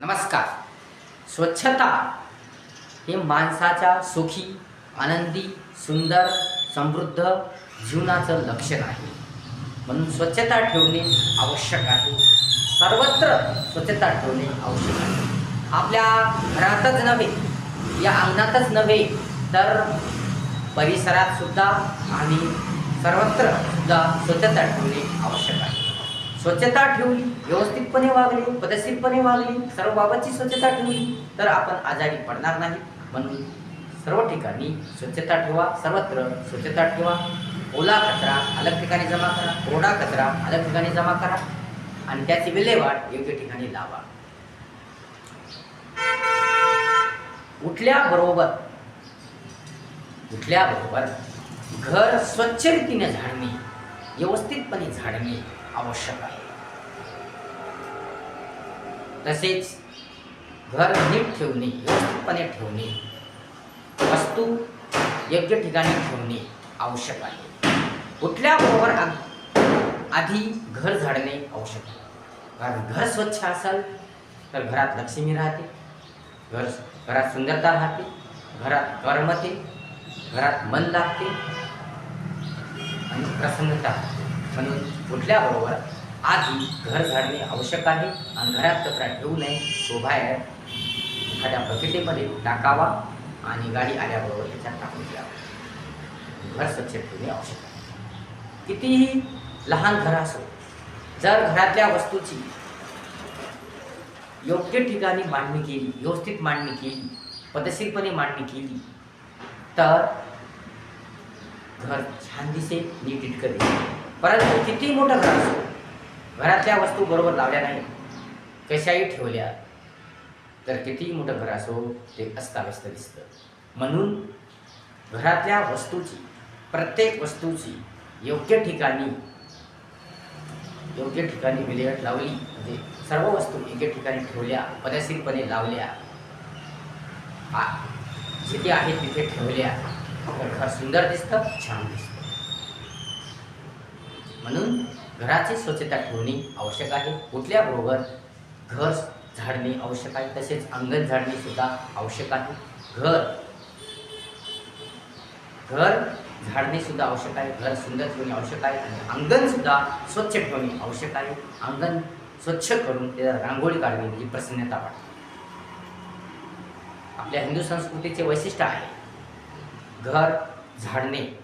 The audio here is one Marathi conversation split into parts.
नमस्कार. स्वच्छता हे माणसाच्या सुखी आनंदी सुंदर समृद्ध जीवनाचं लक्षण आहे. म्हणून स्वच्छता ठेवणे आवश्यक आहे. सर्वत्र स्वच्छता ठेवणे आवश्यक आहे. आपल्या घरातच नव्हे या अंगणातच नव्हे तर परिसरात सुद्धा आणि सर्वत्र सुद्धा स्वच्छता ठेवणे आवश्यक आहे. स्वच्छता ठेवली व्यवस्थितपणे वागली पदशीरपणे वागली सर्व बाबतची स्वच्छता ठेवली तर आपण आजारी पडणार नाही. म्हणून सर्व ठिकाणी स्वच्छता ठेवा सर्वत्र स्वच्छता ठेवा. ओला कचरा अलग ठिकाणी जमा करा कोरडा कचरा अलग ठिकाणी जमा करा आणि त्याची विल्हेवाट योग्य ठिकाणी लावा. उठल्याबरोबर उठल्याबरोबर घर स्वच्छ रीतीने झाडणे व्यवस्थितपणे झाडणे आवश्यक आहे. तसेच घर नीट ठेवणे व्यवस्थितपणे ठेवणे वस्तू योग्य ठिकाणी ठेवणे आवश्यक आहे. उठल्याबरोबर आ- आधी घर झाडणे आवश्यक आहे. कारण घर स्वच्छ असेल तर घरात लक्ष्मी राहते घर घरात सुंदरता राहते घरात करमते घरात मन लागते आणि प्रसन्नता म्हणून उठल्याबरोबर आधी घर झाडणे आवश्यक आहे आणि घरात कचरा ठेवू नये तो बाहेर एखाद्या बकेटीमध्ये टाकावा आणि गाडी आल्याबरोबर त्याच्यात टाकून द्यावा घर स्वच्छ ठेवणे आवश्यक आहे. कितीही लहान घर असो जर घरातल्या वस्तूची योग्य ठिकाणी मांडणी केली व्यवस्थित मांडणी केली पद्धतशीरपणे मांडणी केली तर घर छान दिसेल नीट इटकं दिसेल. परंतु किती मोठं घर असो घरातल्या वस्तू बरोबर लावल्या नाही कशाही ठेवल्या तर कितीही मोठं घर असो ते अस्ताव्यस्त दिसतं. म्हणून घरातल्या वस्तूची प्रत्येक वस्तूची योग्य ठिकाणी योग्य ठिकाणी विल्हेवाट लावली म्हणजे सर्व वस्तू योग्य ठिकाणी ठेवल्या पदशीरपणे लावल्या आ- जिथे आहे तिथे ठेवल्या तर घर सुंदर दिसतं छान दिसतं. म्हणून घराची स्वच्छता ठेवणे आवश्यक आहे. उठल्याबरोबर घर झाडणे आवश्यक आहे. तसेच अंगण झाडणे सुद्धा आवश्यक आहे. घर घर झाडणे सुद्धा आवश्यक आहे. घर सुंदर ठेवणे आवश्यक आहे. आणि अंगण सुद्धा स्वच्छ ठेवणे आवश्यक आहे. अंगण स्वच्छ करून त्याला रांगोळी काढणे ही प्रसन्नता वाटते. आपल्या हिंदू संस्कृतीचे वैशिष्ट्य आहे. घर झाडणे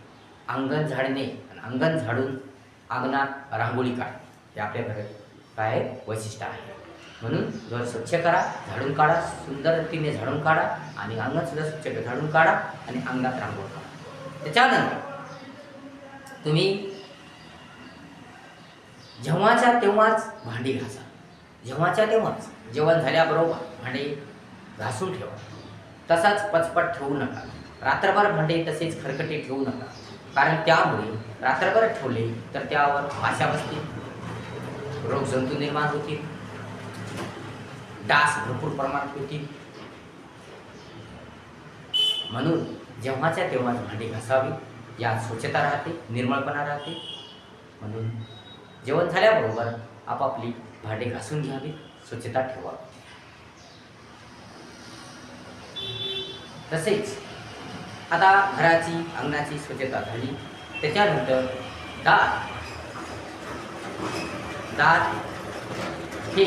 अंगण झाडणे अंगण झाडून अंगणात रांगोळी काढा हे आपल्या घरात काय वैशिष्ट्य आहे? म्हणून घर स्वच्छ करा झाडून काढा सुंदर रीतीने झाडून काढा आणि अंगण सुद्धा स्वच्छ झाडून काढा आणि अंगणात रांगोळ काढा. त्याच्यानंतर तुम्ही जेव्हाच्या तेव्हाच भांडी घासा. जेव्हाच्या तेव्हाच. जेवण झाल्याबरोबर भांडी घासून ठेवा. तसाच पचपट ठेवू नका. रात्रभर भांडे तसेच खरकटे ठेवू नका. कारण त्यामुळे रात्रभर ठेवले तर त्यावर माशा बसतील रोगजंतू निर्माण होतील. डास भरपूर प्रमाणात होतील. म्हणून जेव्हाच्या तेव्हाच भांडी घासावी यात स्वच्छता राहते निर्मळपणा राहते. म्हणून जेवण झाल्याबरोबर आपापली भांडे घासून घ्यावी स्वच्छता ठेवावी. तसेच आता घराची अंगणाची स्वच्छता झाली. त्याच्यानंतर दात. दात हे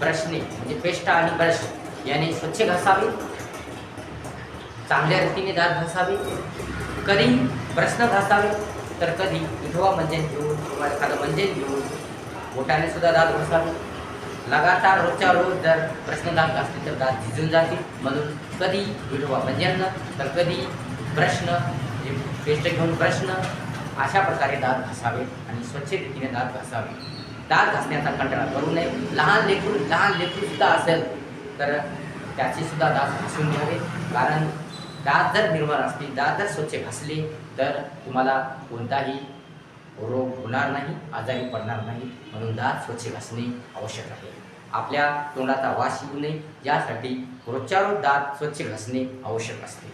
ब्रशने म्हणजे पेस्ट आणि ब्रश याने स्वच्छ घासावे. चांगल्या रीतीने दात घासावे. कधी ब्रशनं घासावे तर कधी विधवा मंजन घेऊन किंवा एखादं मंजन घेऊन बोटाने सुद्धा दात घासावे. लगातार रोजच्या रोज जर प्रश्न असतील तर दात झिजून जातील म्हणून कधी व्हिडिओ मंजननं तर कधी प्रश्न म्हणजे पेस्ट घेऊन प्रश्न अशा प्रकारे दात घासावे आणि स्वच्छ रीतीने दात घासावे. दात घासण्याचा कंटाळा करू नये. लहान लेकरू लहान लेकरूसुद्धा असेल तर त्याचीसुद्धा दात घासून घ्यावे. कारण दात जर निर्मळ असतील दात जर स्वच्छ घासले तर तुम्हाला कोणताही रोग होणार नाही आजारी पडणार नाही म्हणून दात स्वच्छ घासणे आवश्यक आहे. आपल्या तोंडाचा वास येऊ नये यासाठी रोजच्यारोज दात स्वच्छ घासणे आवश्यक असते.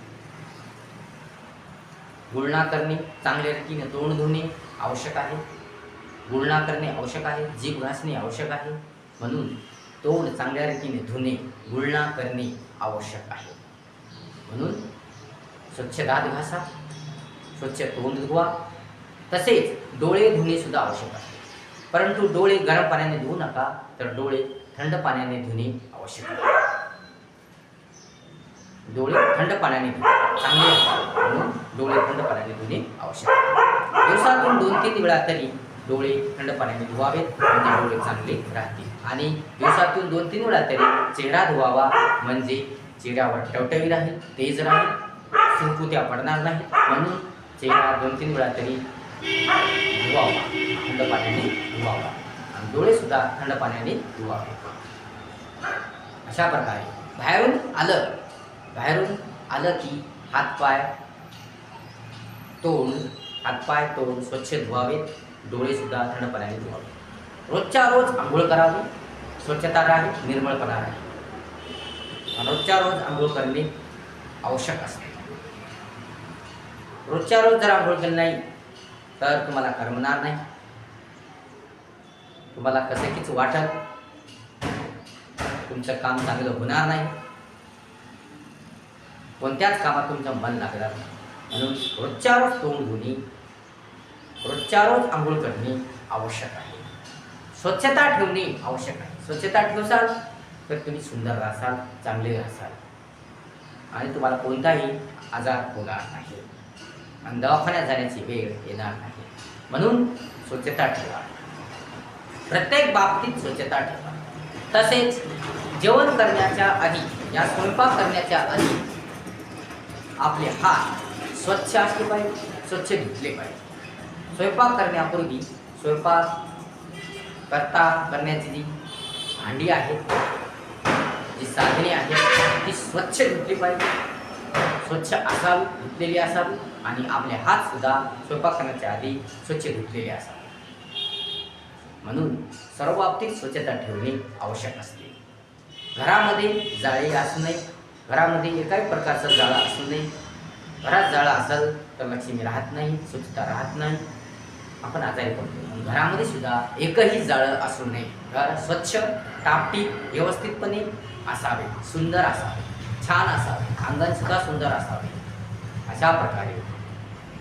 गुळणा करणे चांगल्या रीतीने तोंड धुणे आवश्यक आहे. गुळणा करणे आवश्यक आहे जीभ घासणे आवश्यक आहे म्हणून तोंड चांगल्या रीतीने धुणे गुळणा करणे आवश्यक आहे. म्हणून स्वच्छ दात घासा स्वच्छ तोंड धुवा तसेच डोळे धुणे सुद्धा आवश्यक आहे परंतु डोळे गरम पाण्याने धुवू नका तर डोळे थंड पाण्याने धुणे आवश्यक आहे. डोळे थंड पाण्याने चांगले म्हणून डोळे थंड पाण्याने धुणे आवश्यक आहे. दिवसातून दोन तीन वेळा तरी डोळे थंड पाण्याने धुवावेत म्हणजे डोळे चांगले राहतील. आणि दिवसातून दोन तीन वेळा तरी चेहरा धुवावा म्हणजे चेहऱ्यावर टवटवी राहील तेज राहील सुरकुत्या पडणार नाही म्हणून चेहरा दोन तीन वेळा तरी धुवावा. थंड पाण्याने धुवावा आणि डोळे सुद्धा थंड पाण्याने धुवावे अशा प्रकारे. बाहेरून आलं. बाहेरून आलं की हातपाय तोंड हातपाय तोंड स्वच्छ धुवावेत. डोळे सुद्धा थंड पाण्याने धुवावे. रोजच्या रोज आंघोळ करावी. स्वच्छता राहील निर्मळपणा राहील रोजच्या रोज आंघोळ करणे आवश्यक असते. रोजच्या रोज जर आंघोळ केली नाही तर तुम्हाला करमणार नाही. तुम्हाला कसे वाटत तुमचं काम चांगलं होणार नाही. कोणत्याच कामात तुमचं मन लागणार नाही. म्हणून रोजच्या रोज तोंड धुणे रोजच्या रोज आंघोळ करणे आवश्यक आहे. स्वच्छता ठेवणे आवश्यक आहे. स्वच्छता ठेवसाल तर तुम्ही सुंदर राहसाल चांगले राहसाल. आणि तुम्हाला कोणताही आजार होणार नाही. आणि दवाखान्यात जाण्याची वेळ येणार नाही. म्हणून स्वच्छता ठेवा. प्रत्येक बाबतीत स्वच्छता ठेवा. तसेच जेवण करण्याच्या आधी या स्वयंपाक करण्याच्या आधी आपले हात स्वच्छ असले पाहिजे स्वच्छ धुतले पाहिजे. स्वयंपाक करण्यापूर्वी स्वयंपाक करता करण्याची जी भांडी आहेत जी साधने आहेत ती स्वच्छ धुतली पाहिजे. स्वच्छ असावी धुतलेली असावी. आणि आपले हात सुद्धा स्वयंपाक करण्याच्या आधी स्वच्छ धुतलेले असतात म्हणून सर्व बाबतीत स्वच्छता ठेवणे आवश्यक असते. घरामध्ये जाळे असू नये. घरामध्ये एकाही प्रकारचा जाळा असू नये. घरात जाळा असेल तर लक्ष्मी राहत नाही स्वच्छता राहत नाही. आपण आजारी पडतो. घरामध्ये सुद्धा एकही जाळं असू नये. घर स्वच्छ टापटीप व्यवस्थितपणे असावे. सुंदर असावे. छान असावे. अंगण सुद्धा सुंदर असावे. अशा प्रकारे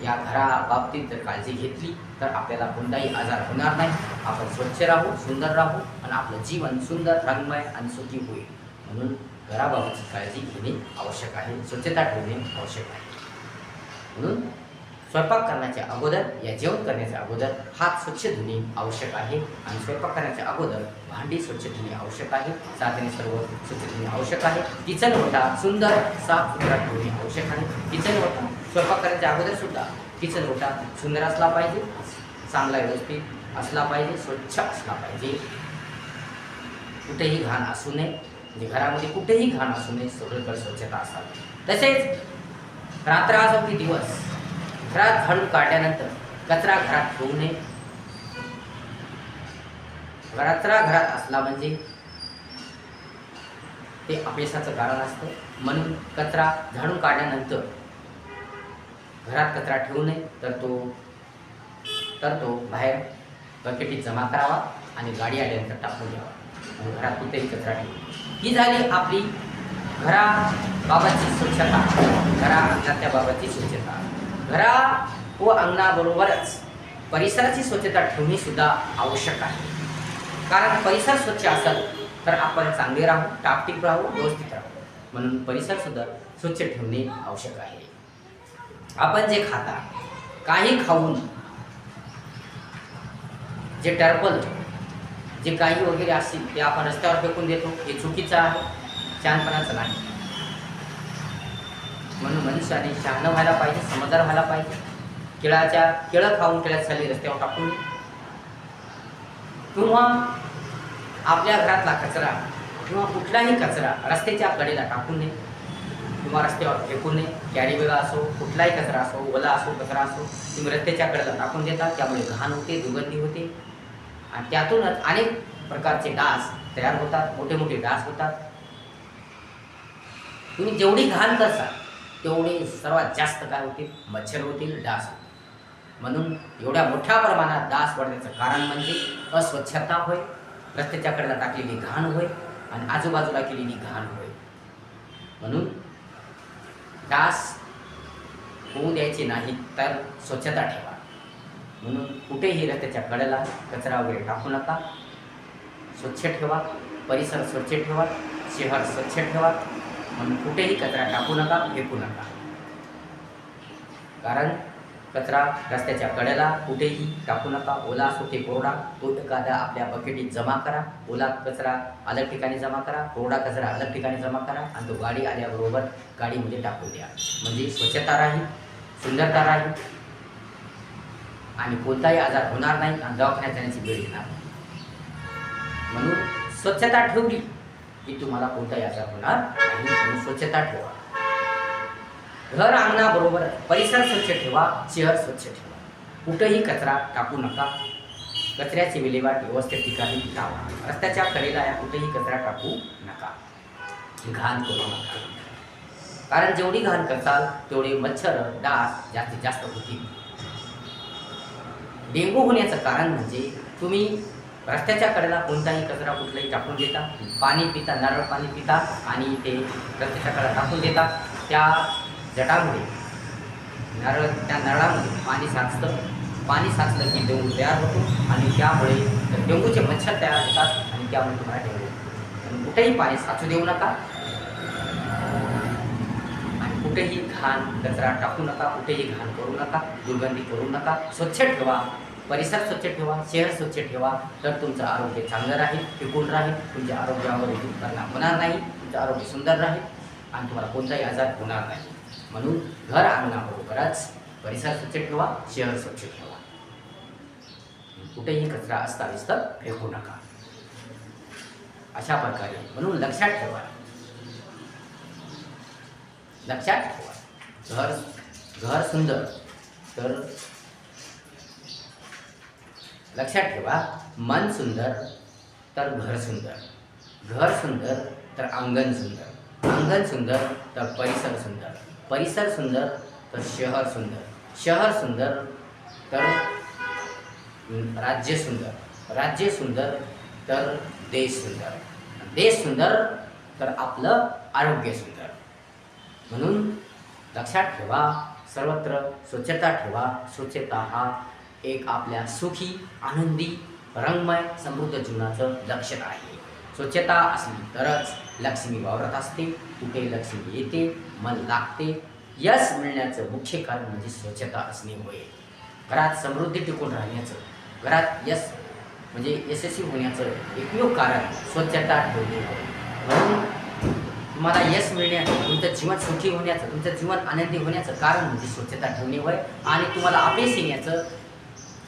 या घराबाबतीत जर काळजी घेतली तर आपल्याला कोणताही आजार होणार नाही. आपण स्वच्छ राहू सुंदर राहू आणि आपलं जीवन सुंदर रंगमय आणि सुखी होईल. म्हणून घराबाबतची काळजी घेणे आवश्यक आहे. स्वच्छता ठेवणे आवश्यक आहे. म्हणून स्वयंपाक करण्याच्या अगोदर या जेवण करण्याच्या अगोदर हात स्वच्छ धुणे आवश्यक आहे. आणि स्वयंपाक करण्याच्या अगोदर भांडी स्वच्छ धुणे आवश्यक आहे. साधने सर्व स्वच्छ धुणे आवश्यक आहे. किचन वटा सुंदर साफ सुथरा ठेवणे आवश्यक आहे. किचन वटा स्वयंपाक करायच्या अगोदर सुद्धा किचन ओटा सुंदर असला पाहिजे चांगला व्यवस्थित असला पाहिजे स्वच्छ असला पाहिजे. कुठेही घाण असू नये म्हणजे घरामध्ये कुठेही घाण असू नये सगळीकडे स्वच्छता असावी. तसेच रात्र असो की दिवस घरात हळू काढल्यानंतर कचरा घरात ठेवू नये. कचरा घरात असला म्हणजे ते अपयशाचं कारण असतं. म्हणून कचरा झाडून काढल्यानंतर घरात कचरा ठेवू नये तर तो तर तो बाहेर बकेटीत जमा करावा आणि गाडी आल्यानंतर टाकून द्यावा. आणि घरात कुठेही कचरा ठेवू ही झाली आपली घराबाबतची स्वच्छता. घरा अंगणातल्या बाबतची स्वच्छता. घरा व अंगणाबरोबरच परिसराची स्वच्छता ठेवणे सुद्धा आवश्यक आहे. कारण परिसर स्वच्छ असेल तर आपण चांगले राहू टापटीप राहू व्यवस्थित राहू. म्हणून परिसरसुद्धा स्वच्छ ठेवणे आवश्यक आहे. आपण जे खाता काही खाऊन जे टर्पल जे काही वगैरे असतील ते आपण रस्त्यावर फेकून देतो. हे चुकीचं आहे. शहाणपणाचं नाही. म्हणून मनुष्याने शहाणं व्हायला पाहिजे समजदार व्हायला पाहिजे. केळाच्या केळं खाऊन केळ्यात साली रस्त्यावर टाकून. किंवा आपल्या घरातला कचरा किंवा कुठलाही कचरा रस्त्याच्या कडेला टाकून नये किंवा रस्त्यावर फेकून नये. कॅरी वेगळा असो कुठलाही कचरा असो ओला असो कचरा असो तुम्ही रस्त्याच्या कडेला टाकून देता त्यामुळे घाण होते दुर्गंधी होते. आणि त्यातूनच अनेक प्रकारचे डास तयार होतात मोठे मोठे डास होतात. तुम्ही जेवढी घाण करसाल तेवढे सर्वात जास्त काय होतील? मच्छर होतील डास होतील. म्हणून एवढ्या मोठ्या प्रमाणात डास वाढण्याचं कारण म्हणजे अस्वच्छता होय रस्त्याच्या कडेला टाकलेली घाण होय आणि आजूबाजूला केलेली घाण होय. म्हणून डास होऊ द्यायचे नाही तर स्वच्छता ठेवा. म्हणून कुठेही रस्त्याच्या कडेला कचरा वगैरे टाकू नका. स्वच्छ ठेवा परिसर स्वच्छ ठेवा शहर स्वच्छ ठेवा. म्हणून कुठेही कचरा टाकू नका फेकू नका. कारण कचरा रस्त्याच्या कडेला कुठेही टाकू नका. ओला असो ते कोरडा तो एखाद्या आपल्या बकेटीत जमा करा. ओला कचरा अलग ठिकाणी जमा करा. कोरडा कचरा अलग ठिकाणी जमा करा. आणि तो गाडी आल्याबरोबर गाडीमध्ये टाकून द्या. म्हणजे स्वच्छता राहील सुंदरता राहील. आणि कोणताही आजार होणार नाही आणि दवाखान्यात जाण्याची वेळ येणार नाही. म्हणून स्वच्छता ठेवली की तुम्हाला कोणताही आजार होणार नाही. म्हणून स्वच्छता ठेवा. घर अंगणाबरोबर परिसर स्वच्छ ठेवा शहर स्वच्छ ठेवा. कुठंही कचरा टाकू नका. कचऱ्याची विल्हेवाट व्यवस्थित ठिकाणी लावा. रस्त्याच्या कडेला या कुठेही कचरा टाकू नका. घाण करू नका. कारण जेवढी घाण करताल तेवढे मच्छर डास जास्तीत जास्त होतील. डेंगू होण्याचं कारण म्हणजे तुम्ही रस्त्याच्या कडेला कोणताही कचरा कुठलाही टाकून देता. पाणी पिता नारळ पाणी पिता आणि ते रस्त्याच्या कडेला टाकून देता. त्या जटामुळे. नारळ त्या नारळामध्ये पाणी साचतं. पाणी साचलं की डेंगू तयार होतो आणि त्यामुळे डेंगूचे मच्छर तयार होतात आणि त्यामुळे तुम्हाला डेंगू होतो कुठेही पाणी साचू देऊ नका. आणि कुठेही घाण कचरा टाकू नका कुठेही घाण करू नका दुर्गंधी करू नका. स्वच्छ ठेवा. परिसर स्वच्छ ठेवा शहर स्वच्छ ठेवा. तर तुमचं आरोग्य चांगलं राहील टिकून राहील. तुमच्या आरोग्यावर परिणाम होणार नाही. तुमचं आरोग्य सुंदर राहील. आणि तुम्हाला कोणताही आजार होणार नाही. म्हणून घर अंगणाबरोबरच परिसर स्वच्छ ठेवा शहर स्वच्छ ठेवा. कुठेही कचरा असता अस्ताव्यस्त फेकू नका. अशा प्रकारे म्हणून लक्षात ठेवा. लक्षात ठेवा. घर घर सुंदर. तर लक्षात ठेवा मन सुंदर तर घर सुंदर. घर सुंदर तर अंगण सुंदर. अंगण सुंदर तर परिसर सुंदर. परिसर सुंदर तर शहर सुंदर. शहर सुंदर तर राज्य सुंदर. राज्य सुंदर तर देश सुंदर. देश सुंदर तर आपलं आरोग्य सुंदर. म्हणून लक्षात ठेवा सर्वत्र स्वच्छता ठेवा. स्वच्छता हा एक आपल्या सुखी आनंदी रंगमय समृद्ध जीवनाचं लक्षण आहे. स्वच्छता असली तरच लक्ष्मी वावरत असते. कुठे लक्ष्मी येते? मन लागते. यश मिळण्याचं मुख्य कारण म्हणजे स्वच्छता असणे होय. घरात समृद्धी टिकून राहण्याचं घरात यश म्हणजे यशस्वी होण्याचं एकमेव कारण स्वच्छता ठेवणे होय. म्हणून तुम्हाला यश मिळण्याचं तुमचं जीवन सुखी होण्याचं तुमचं जीवन आनंदी होण्याचं कारण म्हणजे स्वच्छता ठेवणे होय. आणि तुम्हाला अपयश येण्याचं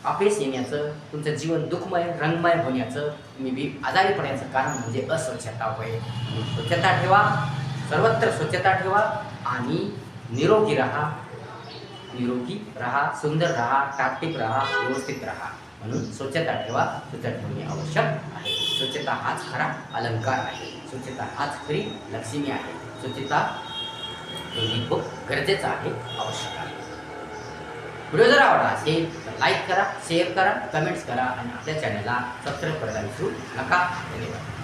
अपयश येण्याचं तुमचं जीवन दुःखमय रंगमय होण्याचं तुम्ही बी आजारी पडण्याचं कारण म्हणजे अस्वच्छता होय. स्वच्छता ठेवा. सर्वत्र स्वच्छता ठेवा आणि निरोगी राहा. निरोगी राहा सुंदर राहा टापटीप राहा व्यवस्थित राहा. म्हणून स्वच्छता ठेवा स्वच्छता ठेवणे आवश्यक आहे. स्वच्छता हाच खरा अलंकार आहे. स्वच्छता हाच खरी लक्ष्मी आहे. स्वच्छता ठेवणे खूप गरजेचं आहे आवश्यक आहे. व्हिडिओ जर आवडला असेल तर लाईक करा शेअर करा कमेंट्स करा आणि आपल्या चॅनलला सबस्क्राईब करायला विसरू नका. धन्यवाद.